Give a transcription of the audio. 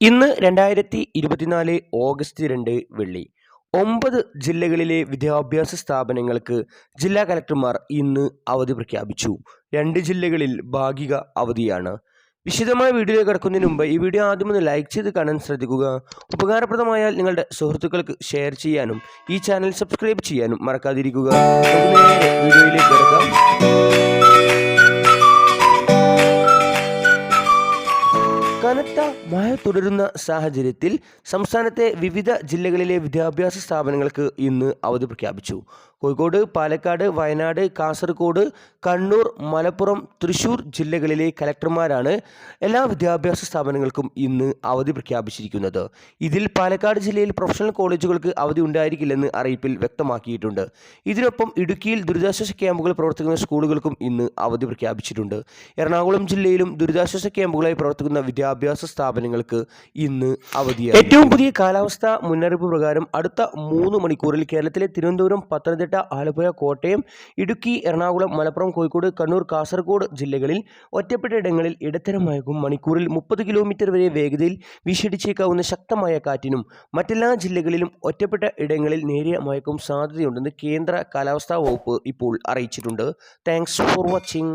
ഇന്ന് രണ്ടായിരത്തി ഇരുപത്തിനാല് ഓഗസ്റ്റ് രണ്ട് വെള്ളി. ഒമ്പത് ജില്ലകളിലെ വിദ്യാഭ്യാസ സ്ഥാപനങ്ങൾക്ക് ജില്ലാ കലക്ടർമാർ ഇന്ന് അവധി പ്രഖ്യാപിച്ചു. രണ്ട് ജില്ലകളിൽ ഭാഗിക അവധിയാണ്. വിശദമായ വീഡിയോ കിടക്കുന്നതിന് മുമ്പ് ഈ വീഡിയോ ആദ്യം ഒന്ന് ലൈക്ക് ചെയ്ത് കാണാൻ ശ്രദ്ധിക്കുക. ഉപകാരപ്രദമായാൽ നിങ്ങളുടെ സുഹൃത്തുക്കൾക്ക് ഷെയർ ചെയ്യാനും ഈ ചാനൽ സബ്സ്ക്രൈബ് ചെയ്യാനും മറക്കാതിരിക്കുക. വീഡിയോയിലേക്ക് കിടക്കാം. കനത്ത മഴ തുടരുന്ന സാഹചര്യത്തിൽ സംസ്ഥാനത്തെ വിവിധ ജില്ലകളിലെ വിദ്യാഭ്യാസ സ്ഥാപനങ്ങൾക്ക് ഇന്ന് അവധി പ്രഖ്യാപിച്ചു. കോഴിക്കോട് പാലക്കാട് വയനാട് കാസർഗോഡ് കണ്ണൂർ മലപ്പുറം തൃശൂർ ജില്ലകളിലെ കലക്ടർമാരാണ് എല്ലാ വിദ്യാഭ്യാസ സ്ഥാപനങ്ങൾക്കും ഇന്ന് അവധി പ്രഖ്യാപിച്ചിരിക്കുന്നത്. ഇതിൽ പാലക്കാട് ജില്ലയിൽ പ്രൊഫഷണൽ കോളേജുകൾക്ക് അവധി ഉണ്ടായിരിക്കില്ലെന്ന് അറിയിപ്പിൽ വ്യക്തമാക്കിയിട്ടുണ്ട്. ഇതിനൊപ്പം ഇടുക്കിയിൽ ദുരിതാശ്വാസ ക്യാമ്പുകൾ പ്രവർത്തിക്കുന്ന സ്കൂളുകൾക്കും ഇന്ന് അവധി പ്രഖ്യാപിച്ചിട്ടുണ്ട്. എറണാകുളം ജില്ലയിലും ദുരിതാശ്വാസ ക്യാമ്പുകളായി പ്രവർത്തിക്കുന്ന വിദ്യാഭ്യാസ സ്ഥാപനങ്ങൾക്ക് ഇന്ന് അവധിയാണ് ഏറ്റവും പുതിയ കാലാവസ്ഥ മുന്നറിയിപ്പ് പ്രകാരം അടുത്ത മൂന്ന് മണിക്കൂറിൽ കേരളത്തിലെ തിരുവനന്തപുരം പത്തനംതിട്ട ആലപ്പുഴ കോട്ടയം ഇടുക്കി എറണാകുളം മലപ്പുറം കോഴിക്കോട് കണ്ണൂർ കാസർഗോഡ് ജില്ലകളിൽ ഒറ്റപ്പെട്ട ഇടങ്ങളിൽ ഇടത്തരം മണിക്കൂറിൽ മുപ്പത് കിലോമീറ്റർ വരെ വേഗതയിൽ വീശടിച്ചേക്കാവുന്ന ശക്തമായ കാറ്റിനും മറ്റെല്ലാ ജില്ലകളിലും ഒറ്റപ്പെട്ട ഇടങ്ങളിൽ നേരിയ മഴക്കും സാധ്യതയുണ്ടെന്ന് കേന്ദ്ര കാലാവസ്ഥാ വകുപ്പ് ഇപ്പോൾ അറിയിച്ചിട്ടുണ്ട്. Thanks for watching.